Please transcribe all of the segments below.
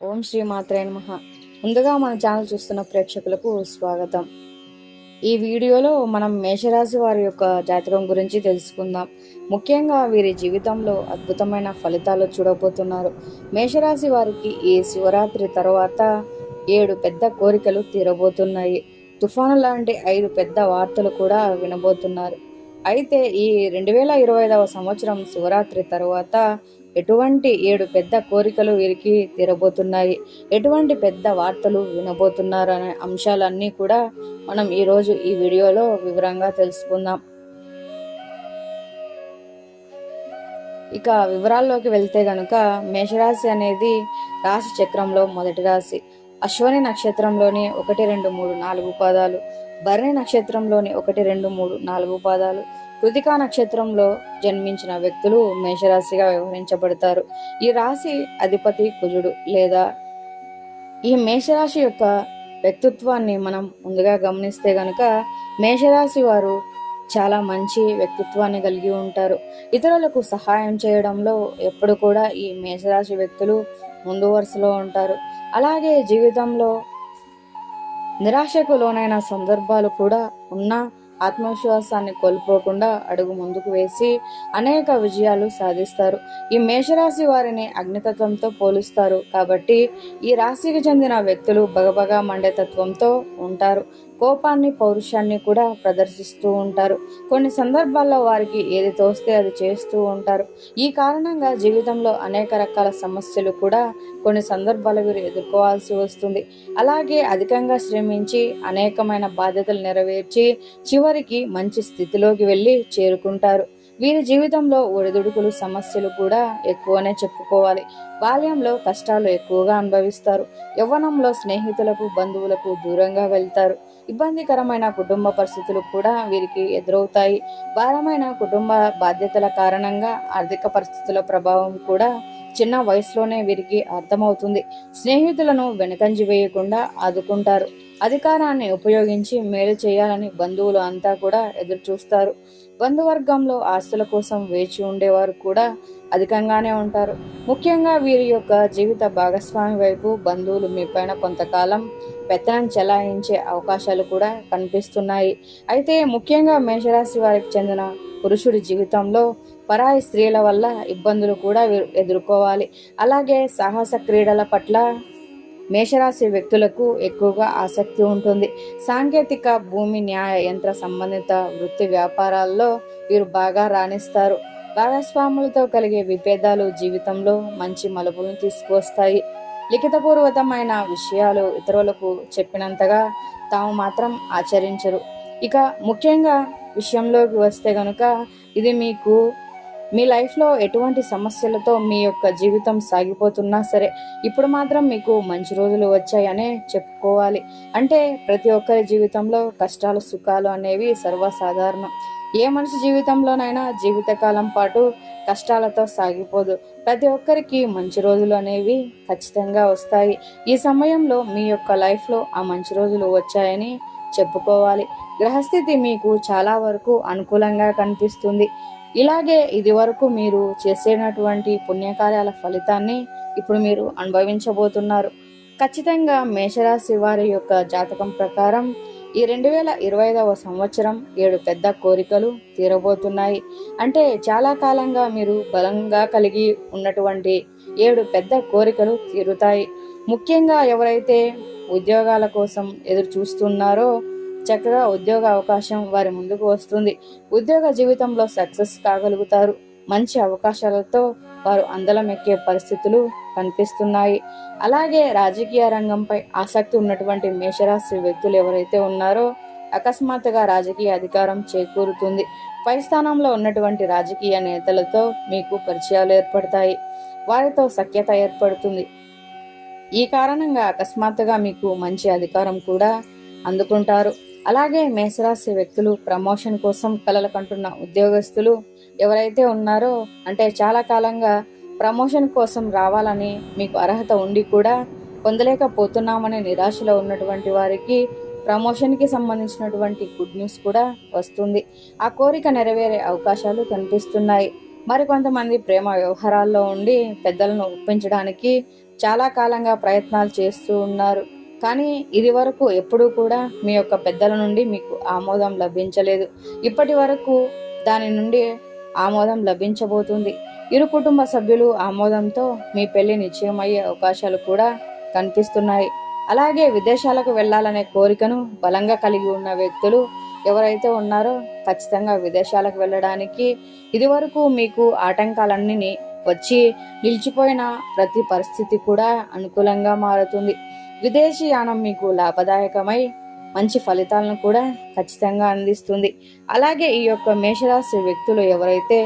ఓం శ్రీ మాత్రే నమః. ముందుగా మన ఛానల్ చూస్తున్న ప్రేక్షకులకు స్వాగతం. ఈ వీడియోలో మనం మేషరాశి వారి యొక్క జాతకం గురించి తెలుసుకుందాం. ముఖ్యంగా వీరి జీవితంలో అద్భుతమైన ఫలితాలు చూడబోతున్నారు. మేషరాశి వారికి ఈ శివరాత్రి తర్వాత ఏడు పెద్ద కోరికలు తీరబోతున్నాయి. తుఫాను లాంటి ఐదు పెద్ద వార్తలు కూడా వినబోతున్నారు. అయితే ఈ రెండు వేల ఇరవై ఐదవ సంవత్సరం శివరాత్రి తరువాత ఎటువంటి ఏడు పెద్ద కోరికలు వీరికి తీరబోతున్నాయి? ఎటువంటి పెద్ద వార్తలు వినబోతున్నారు అనే అంశాలన్నీ కూడా మనం ఈరోజు ఈ వీడియోలో వివరంగా తెలుసుకుందాం. ఇక వివరాల్లోకి వెళ్తే గనుక మేషరాశి అనేది రాశి చక్రంలో మొదటి రాశి. అశ్వని నక్షత్రంలోని ఒకటి రెండు మూడు నాలుగు పాదాలు భరణి నక్షత్రంలోని ఒకటి రెండు మూడు నాలుగు పాదాలు కృతికా నక్షత్రంలో జన్మించిన వ్యక్తులు మేషరాశిగా వ్యవహరించబడతారు. ఈ రాశి అధిపతి కుజుడు లేదా ఈ మేషరాశి యొక్క వ్యక్తిత్వాన్ని మనం ముందుగా గమనిస్తే గనుక మేషరాశి వారు చాలా మంచి వ్యక్తిత్వాన్ని కలిగి ఉంటారు. ఇతరులకు సహాయం చేయడంలో ఎప్పుడు కూడా ఈ మేషరాశి వ్యక్తులు ముందు వరుసలో ఉంటారు. అలాగే జీవితంలో నిరాశకు లోనైన సందర్భాలు కూడా ఉన్నా ఆత్మవిశ్వాసాన్ని కోల్పోకుండా అడుగు ముందుకు వేసి అనేక విజయాలు సాధిస్తారు. ఈ మేషరాశి వారిని అగ్నితత్వంతో పోలుస్తారు కాబట్టి ఈ రాశికి చెందిన వ్యక్తులు బగబగా మండే తత్వంతో ఉంటారు. కోపాన్ని పౌరుషాన్ని కూడా ప్రదర్శిస్తూ ఉంటారు. కొన్ని సందర్భాల్లో వారికి ఏది తోస్తే అది చేస్తూ ఉంటారు. ఈ కారణంగా జీవితంలో అనేక రకాల సమస్యలు కూడా కొన్ని సందర్భాలు వీరు ఎదుర్కోవాల్సి వస్తుంది. అలాగే అధికంగా శ్రమించి అనేకమైన బాధ్యతలు నెరవేర్చి చివరికి మంచి స్థితిలోకి వెళ్ళి చేరుకుంటారు. వీరి జీవితంలో ఒడిదుడుకులు సమస్యలు కూడా ఎక్కువనే చెప్పుకోవాలి. బాల్యంలో కష్టాలు ఎక్కువగా అనుభవిస్తారు. యవ్వనంలో స్నేహితులకు బంధువులకు దూరంగా వెళ్తారు. ఇబ్బందికరమైన కుటుంబ పరిస్థితులు కూడా వీరికి ఎదురవుతాయి. భారమైన కుటుంబ బాధ్యతల కారణంగా ఆర్థిక పరిస్థితుల ప్రభావం కూడా చిన్న వయసులోనే వీరికి అర్థమవుతుంది. స్నేహితులను వెనకంజి వేయకుండా ఆదుకుంటారు. అధికారాన్ని ఉపయోగించి మేలు చేయాలని బంధువులు అంతా కూడా ఎదురు చూస్తారు. బంధువర్గంలో ఆస్తుల కోసం వేచి ఉండేవారు కూడా అధికంగానే ఉంటారు. ముఖ్యంగా వీరి యొక్క జీవిత భాగస్వామి వైపు బంధువులు మీ పైన కొంతకాలం పెత్తనం చెలాయించే అవకాశాలు కూడా కనిపిస్తున్నాయి. అయితే ముఖ్యంగా మేషరాశి వారికి చెందిన పురుషుడి జీవితంలో పరాయి స్త్రీల వల్ల ఇబ్బందులు కూడా ఎదుర్కోవాలి. అలాగే సాహస క్రీడల పట్ల మేషరాశి వ్యక్తులకు ఎక్కువగా ఆసక్తి ఉంటుంది. సాంకేతిక భూమి న్యాయ యంత్ర సంబంధిత వృత్తి వ్యాపారాల్లో వీరు బాగా రాణిస్తారు. భాగస్వాములతో కలిగే విభేదాలు జీవితంలో మంచి మలుపులను తీసుకువస్తాయి. లిఖితపూర్వకమైన విషయాలు ఇతరులకు చెప్పినంతగా తాము మాత్రం ఆచరించరు. ఇక ముఖ్యంగా విషయంలోకి వస్తే గనుక ఇది మీకు మీ లైఫ్లో ఎటువంటి సమస్యలతో మీ యొక్క జీవితం సాగిపోతున్నా సరే ఇప్పుడు మాత్రం మీకు మంచి రోజులు వచ్చాయనే చెప్పుకోవాలి. అంటే ప్రతి ఒక్కరి జీవితంలో కష్టాలు సుఖాలు అనేవి సర్వసాధారణం. ఏ మనిషి జీవితంలోనైనా జీవితకాలం పాటు కష్టాలతో సాగిపోదు. ప్రతి ఒక్కరికి మంచి రోజులు అనేవి ఖచ్చితంగా వస్తాయి. ఈ సమయంలో మీ యొక్క లైఫ్లో ఆ మంచి రోజులు వచ్చాయని చెప్పుకోవాలి. గ్రహస్థితి మీకు చాలా వరకు అనుకూలంగా కనిపిస్తుంది. ఇలాగే ఇది వరకు మీరు చేసేటటువంటి పుణ్యకార్యాల ఫలితాన్ని ఇప్పుడు మీరు అనుభవించబోతున్నారు. ఖచ్చితంగా మేషరాశి వారి యొక్క జాతకం ప్రకారం ఈ రెండు వేల ఇరవై ఐదవ సంవత్సరం ఏడు పెద్ద కోరికలు తీరబోతున్నాయి. అంటే చాలా కాలంగా మీరు బలంగా కలిగి ఉన్నటువంటి ఏడు పెద్ద కోరికలు తీరుతాయి. ముఖ్యంగా ఎవరైతే ఉద్యోగాల కోసం ఎదురు చూస్తున్నారో చక్కగా ఉద్యోగ అవకాశం వారి ముందుకు వస్తుంది. ఉద్యోగ జీవితంలో సక్సెస్ కాగలుగుతారు. మంచి అవకాశాలతో వారు అందలం ఎక్కే పరిస్థితులు కనిపిస్తున్నాయి. అలాగే రాజకీయ రంగంపై ఆసక్తి ఉన్నటువంటి మేషరాశి వ్యక్తులు ఎవరైతే ఉన్నారో అకస్మాత్తుగా రాజకీయ అధికారం చేకూరుతుంది. పై స్థానంలో ఉన్నటువంటి రాజకీయ నేతలతో మీకు పరిచయాలు ఏర్పడతాయి. వారితో సఖ్యత ఏర్పడుతుంది. ఈ కారణంగా అకస్మాత్తుగా మీకు మంచి అధికారం కూడా అందుకుంటారు. అలాగే మేషరాశి వ్యక్తులు ప్రమోషన్ కోసం కలలు కంటున్న ఉద్యోగస్తులు ఎవరైతే ఉన్నారో అంటే చాలా కాలంగా ప్రమోషన్ కోసం రావాలని మీకు అర్హత ఉండి కూడా పొందలేకపోతున్నామనే నిరాశలో ఉన్నటువంటి వారికి ప్రమోషన్కి సంబంధించినటువంటి గుడ్ న్యూస్ కూడా వస్తుంది. ఆ కోరిక నెరవేరే అవకాశాలు కనిపిస్తున్నాయి. మరికొంతమంది ప్రేమ వ్యవహారాల్లో ఉండి పెద్దలను ఒప్పించడానికి చాలా కాలంగా ప్రయత్నాలు చేస్తూ ఉన్నారు. కానీ ఇది వరకు ఎప్పుడూ కూడా మీ యొక్క పెద్దల నుండి మీకు ఆమోదం లభించలేదు. ఇప్పటి వరకు దాని నుండి ఆమోదం లభించబోతుంది. ఇరు కుటుంబ సభ్యులు ఆమోదంతో మీ పెళ్ళి నిశ్చయమయ్యే అవకాశాలు కూడా కనిపిస్తున్నాయి. అలాగే విదేశాలకు వెళ్ళాలనే కోరికను బలంగా కలిగి ఉన్న వ్యక్తులు ఎవరైతే ఉన్నారో ఖచ్చితంగా విదేశాలకు వెళ్ళడానికి ఇదివరకు మీకు ఆటంకాలన్నీ వచ్చి నిలిచిపోయిన ప్రతి పరిస్థితి కూడా అనుకూలంగా మారుతుంది. విదేశీ యానం మీకు లాభదాయకమై మంచి ఫలితాలను కూడా ఖచ్చితంగా అందిస్తుంది. అలాగే ఈ యొక్క మేషరాశి వ్యక్తులు ఎవరైతే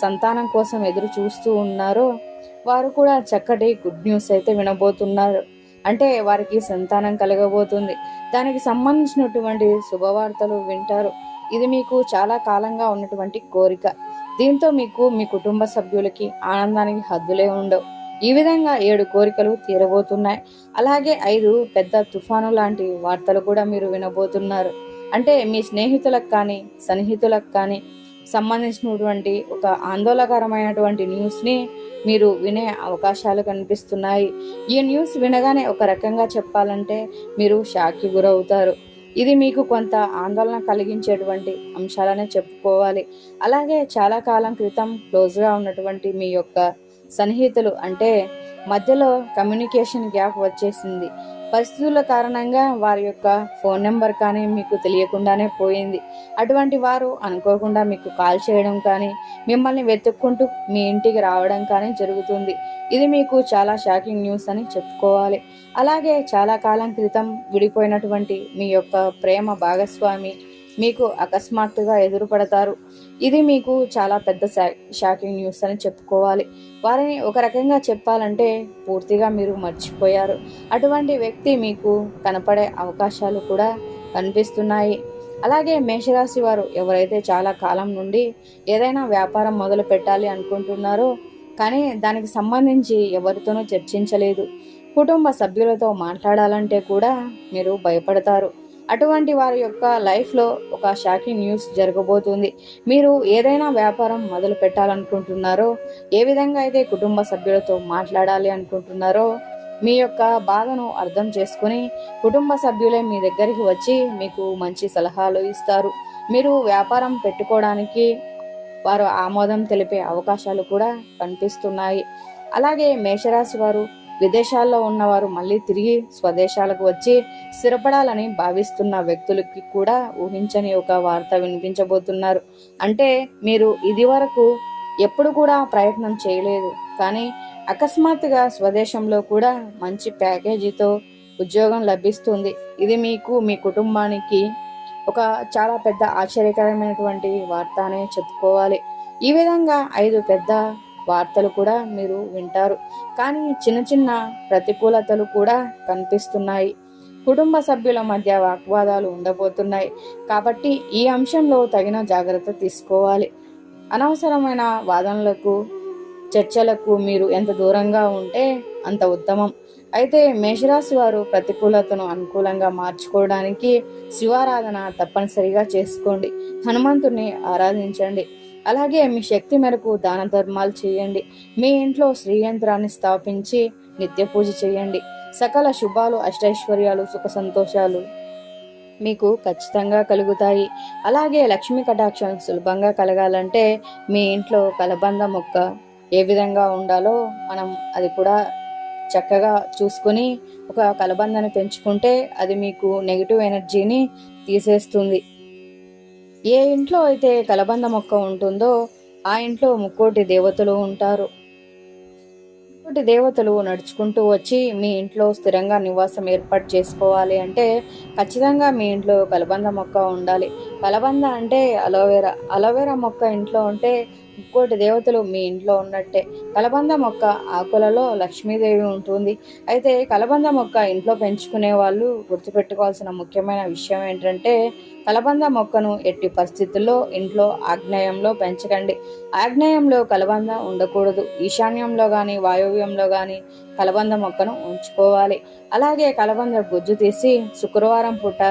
సంతానం కోసం ఎదురు చూస్తూ ఉన్నారో వారు కూడా చక్కటి గుడ్ న్యూస్ అయితే వినబోతున్నారు. అంటే వారికి సంతానం కలగబోతుంది. దానికి సంబంధించినటువంటి శుభవార్తలు వింటారు. ఇది మీకు చాలా కాలంగా ఉన్నటువంటి కోరిక. దీంతో మీకు మీ కుటుంబ సభ్యులకి ఆనందానికి హద్దులే ఉండవు. ఈ విధంగా ఏడు కోరికలు తీరబోతున్నాయి. అలాగే ఐదు పెద్ద తుఫాను లాంటి వార్తలు కూడా మీరు వినబోతున్నారు. అంటే మీ స్నేహితులకు కానీ సన్నిహితులకు కానీ సంబంధించినటువంటి ఒక ఆందోళనకరమైనటువంటి న్యూస్ని మీరు వినే అవకాశాలు కనిపిస్తున్నాయి. ఈ న్యూస్ వినగానే ఒక రకంగా చెప్పాలంటే మీరు షాక్కి గురవుతారు. ఇది మీకు కొంత ఆందోళన కలిగించేటువంటి అంశాలనే చెప్పుకోవాలి. అలాగే చాలా కాలం క్రితం క్లోజ్గా ఉన్నటువంటి మీ యొక్క సన్నిహితులు అంటే మధ్యలో కమ్యూనికేషన్ గ్యాప్ వచ్చేసింది. పరిస్థితుల కారణంగా వారి యొక్క ఫోన్ నెంబర్ కానీ మీకు తెలియకుండానే పోయింది. అటువంటి వారు అనుకోకుండా మీకు కాల్ చేయడం కానీ మిమ్మల్ని వెతుక్కుంటూ మీ ఇంటికి రావడం కానీ జరుగుతుంది. ఇది మీకు చాలా షాకింగ్ న్యూస్ అని చెప్పుకోవాలి. అలాగే చాలా కాలం క్రితం విడిపోయినటువంటి మీ యొక్క ప్రేమ భాగస్వామి మీకు అకస్మాత్తుగా ఎదురుపడతారు. ఇది మీకు చాలా పెద్ద షాకింగ్ న్యూస్ అని చెప్పుకోవాలి. వారిని ఒక రకంగా చెప్పాలంటే పూర్తిగా మీరు మర్చిపోయారు. అటువంటి వ్యక్తి మీకు కనపడే అవకాశాలు కూడా కనిపిస్తున్నాయి. అలాగే మేషరాశి వారు ఎవరైతే చాలా కాలం నుండి ఏదైనా వ్యాపారం మొదలు పెట్టాలి అనుకుంటున్నారో కానీ దానికి సంబంధించి ఎవరితోనూ చర్చించలేదు. కుటుంబ సభ్యులతో మాట్లాడాలంటే కూడా మీరు భయపడతారు. అటువంటి వారి యొక్క లైఫ్లో ఒక షాకింగ్ న్యూస్ జరగబోతుంది. మీరు ఏదైనా వ్యాపారం మొదలు పెట్టాలనుకుంటున్నారో ఏ విధంగా అయితే కుటుంబ సభ్యులతో మాట్లాడాలి అనుకుంటున్నారో మీ యొక్క బాధను అర్థం చేసుకుని కుటుంబ సభ్యులే మీ దగ్గరికి వచ్చి మీకు మంచి సలహాలు ఇస్తారు. మీరు వ్యాపారం పెట్టుకోవడానికి వారు ఆమోదం తెలిపే అవకాశాలు కూడా కనిపిస్తున్నాయి. అలాగే మేషరాశి వారు విదేశాల్లో ఉన్నవారు మళ్ళీ తిరిగి స్వదేశాలకు వచ్చి స్థిరపడాలని భావిస్తున్న వ్యక్తులకి కూడా ఊహించని ఒక వార్త వినిపించబోతున్నారు. అంటే మీరు ఇది వరకు ఎప్పుడు కూడా ప్రయత్నం చేయలేదు. కానీ అకస్మాత్తుగా స్వదేశంలో కూడా మంచి ప్యాకేజీతో ఉద్యోగం లభిస్తుంది. ఇది మీకు మీ కుటుంబానికి ఒక చాలా పెద్ద ఆశ్చర్యకరమైనటువంటి వార్త అనే చెప్పుకోవాలి. ఈ విధంగా ఐదు పెద్ద వార్తలు కూడా మీరు వింటారు. కానీ చిన్న చిన్న ప్రతికూలతలు కూడా కనిపిస్తున్నాయి. కుటుంబ సభ్యుల మధ్య వాగ్వాదాలు ఉండబోతున్నాయి. కాబట్టి ఈ అంశంలో తగిన జాగ్రత్త తీసుకోవాలి. అనవసరమైన వాదనలకు చర్చలకు మీరు ఎంత దూరంగా ఉంటే అంత ఉత్తమం. అయితే మేషరాశి వారు ప్రతికూలతను అనుకూలంగా మార్చుకోవడానికి శివారాధన తప్పనిసరిగా చేసుకోండి. హనుమంతుని ఆరాధించండి. అలాగే మీ శక్తి మేరకు దాన ధర్మాలు చేయండి. మీ ఇంట్లో శ్రీయంత్రాన్ని స్థాపించి నిత్య పూజ చేయండి. సకల శుభాలు అష్టైశ్వర్యాలు సుఖ సంతోషాలు మీకు ఖచ్చితంగా కలుగుతాయి. అలాగే లక్ష్మీ కటాక్షం సులభంగా కలగాలంటే మీ ఇంట్లో కలబంద మొక్క ఏ విధంగా ఉండాలో మనం అది కూడా చక్కగా చూసుకొని ఒక కలబందని పెంచుకుంటే అది మీకు నెగిటివ్ ఎనర్జీని తీసేస్తుంది. ఏ ఇంట్లో అయితే కలబంద మొక్క ఉంటుందో ఆ ఇంట్లో ముక్కోటి దేవతలు ఉంటారు. ముక్కోటి దేవతలు నడుచుకుంటూ వచ్చి మీ ఇంట్లో స్థిరంగా నివాసం ఏర్పాటు చేసుకోవాలి అంటే ఖచ్చితంగా మీ ఇంట్లో కలబంద మొక్క ఉండాలి. కలబంద అంటే అలోవెరా. అలోవెరా మొక్క ఇంట్లో ఉంటే ముక్కోటి దేవతలు మీ ఇంట్లో ఉన్నట్టే. కలబంద మొక్క ఆకులలో లక్ష్మీదేవి ఉంటుంది. అయితే కలబంద మొక్క ఇంట్లో పెంచుకునే వాళ్ళు గుర్తుపెట్టుకోవాల్సిన ముఖ్యమైన విషయం ఏంటంటే కలబంద మొక్కను ఎట్టి పరిస్థితుల్లో ఇంట్లో ఆగ్నేయంలో పెంచకండి. ఆగ్నేయంలో కలబంద ఉండకూడదు. ఈశాన్యంలో కానీ వాయువ్యంలో కానీ కలబంద మొక్కను ఉంచుకోవాలి. అలాగే కలబంద గుజ్జు తీసి శుక్రవారం పూట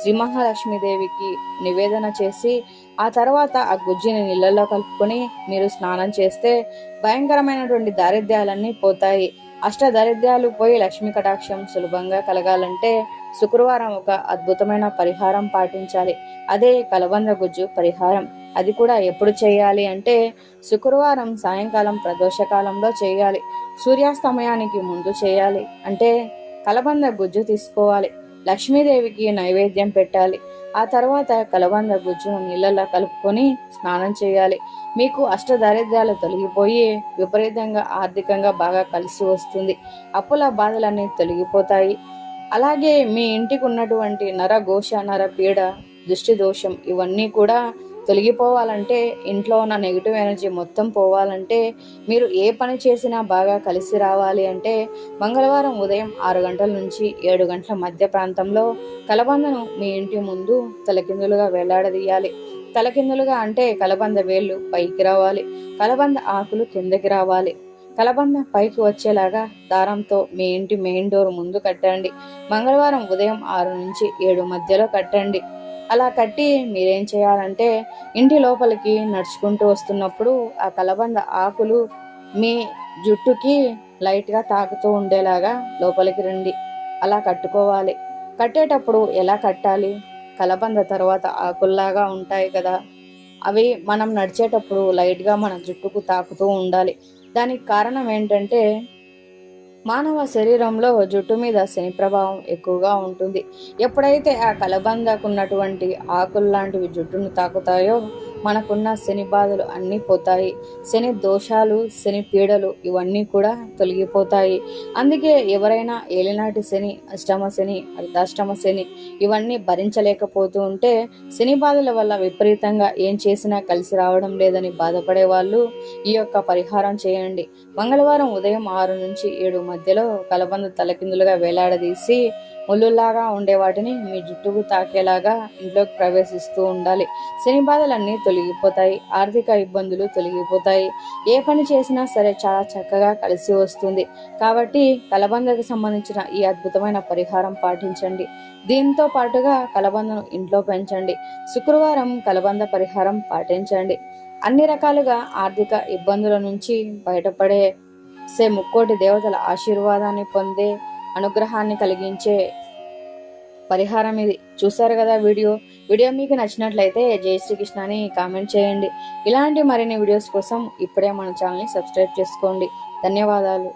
శ్రీ మహాలక్ష్మీదేవికి నివేదన చేసి ఆ తర్వాత ఆ గుజ్జిని నీళ్ళల్లో కలుపుకొని మీరు స్నానం చేస్తే భయంకరమైనటువంటి దారిద్ర్యాలన్నీ పోతాయి. అష్టదరిద్రాలు పోయి లక్ష్మీ కటాక్షం సులభంగా కలగాలంటే శుక్రవారం ఒక అద్భుతమైన పరిహారం పాటించాలి. అదే కలబంద గుజ్జు పరిహారం. అది కూడా ఎప్పుడు చేయాలి అంటే శుక్రవారం సాయంకాలం ప్రదోషకాలంలో చేయాలి. సూర్యాస్తమయానికి ముందు చేయాలి అంటే కలబంద గుజ్జు తీసుకోవాలి. లక్ష్మీదేవికి నైవేద్యం పెట్టాలి. ఆ తర్వాత కలబంద గుజ్జును నీళ్ళలో కలుపుకొని స్నానం చేయాలి. మీకు అష్టదారిద్ర్యాలు తొలగిపోయి విపరీతంగా ఆర్థికంగా బాగా కలిసి వస్తుంది. అప్పుల బాధలన్నీ తొలగిపోతాయి. అలాగే మీ ఇంటికి ఉన్నటువంటి నర ఘోష నర పీడ దృష్టి దోషం ఇవన్నీ కూడా తొలగిపోవాలంటే ఇంట్లో ఉన్న నెగిటివ్ ఎనర్జీ మొత్తం పోవాలంటే మీరు ఏ పని చేసినా బాగా కలిసి రావాలి అంటే మంగళవారం ఉదయం ఆరు గంటల నుంచి ఏడు గంటల మధ్య ప్రాంతంలో కలబందను మీ ఇంటి ముందు తలకిందులుగా వేలాడదీయాలి. తలకిందులుగా అంటే కలబంద వేళ్ళు పైకి రావాలి. కలబంద ఆకులు కిందకి రావాలి. కలబంద పైకి వచ్చేలాగా దారంతో మీ ఇంటి మెయిన్ డోర్ ముందు కట్టండి. మంగళవారం ఉదయం ఆరు నుంచి ఏడు మధ్యలో కట్టండి. అలా కట్టి మీరేం చేయాలంటే ఇంటి లోపలికి నడుచుకుంటూ వస్తున్నప్పుడు ఆ కలబంద ఆకులు మీ జుట్టుకి లైట్గా తాకుతూ ఉండేలాగా లోపలికి రండి. అలా కట్టుకోవాలి. కట్టేటప్పుడు ఎలా కట్టాలి? కలబంద తర్వాత ఆకుల్లాగా ఉంటాయి కదా. అవి మనం నడిచేటప్పుడు లైట్గా మన జుట్టుకు తాకుతూ ఉండాలి. దానికి కారణం ఏంటంటే మానవ శరీరంలో జుట్టు మీద శని ప్రభావం ఎక్కువగా ఉంటుంది. ఎప్పుడైతే ఆ కలబందకున్నటువంటి ఆకులు లాంటివి జుట్టును తాకుతాయో మనకున్న శని బాధలు అన్నీ పోతాయి. శని దోషాలు శని పీడలు ఇవన్నీ కూడా తొలగిపోతాయి. అందుకే ఎవరైనా ఏలినాటి శని అష్టమ శని అర్ధాష్టమ శని ఇవన్నీ భరించలేకపోతూ ఉంటే శని బాధల వల్ల విపరీతంగా ఏం చేసినా కలిసి రావడం లేదని బాధపడే వాళ్ళు ఈ యొక్క పరిహారం చేయండి. మంగళవారం ఉదయం ఆరు నుంచి ఏడు మధ్యలో కలబంద తలకిందులుగా వేలాడదీసి ముళ్ళులాగా ఉండే వాటిని మీ జుట్టుకు తాకేలాగా ఇంట్లోకి ప్రవేశిస్తూ ఉండాలి. శని బాధలన్నీ తొలగిపోతాయి ఆర్థిక ఇబ్బందులు తొలగిపోతాయి. ఏ పని చేసినా సరే చాలా చక్కగా కలిసి వస్తుంది. కాబట్టి కలబందకు సంబంధించిన ఈ అద్భుతమైన పరిహారం పాటించండి. దీంతో పాటుగా కలబందను ఇంట్లో పెంచండి. శుక్రవారం కలబంద పరిహారం పాటించండి. అన్ని రకాలుగా ఆర్థిక ఇబ్బందుల నుంచి బయటపడే సే ముక్కోటి దేవతల ఆశీర్వాదాన్ని పొందే అనుగ్రహాన్ని కలిగించే పరిహారం ఇది. చూసారు కదా వీడియో? వీడియో మీకు నచ్చినట్లయితే జై శ్రీకృష్ణ అని కామెంట్ చేయండి. ఇలాంటి మరిన్ని వీడియోస్ కోసం ఇప్పుడే మన ఛానల్ని సబ్స్క్రైబ్ చేసుకోండి. ధన్యవాదాలు.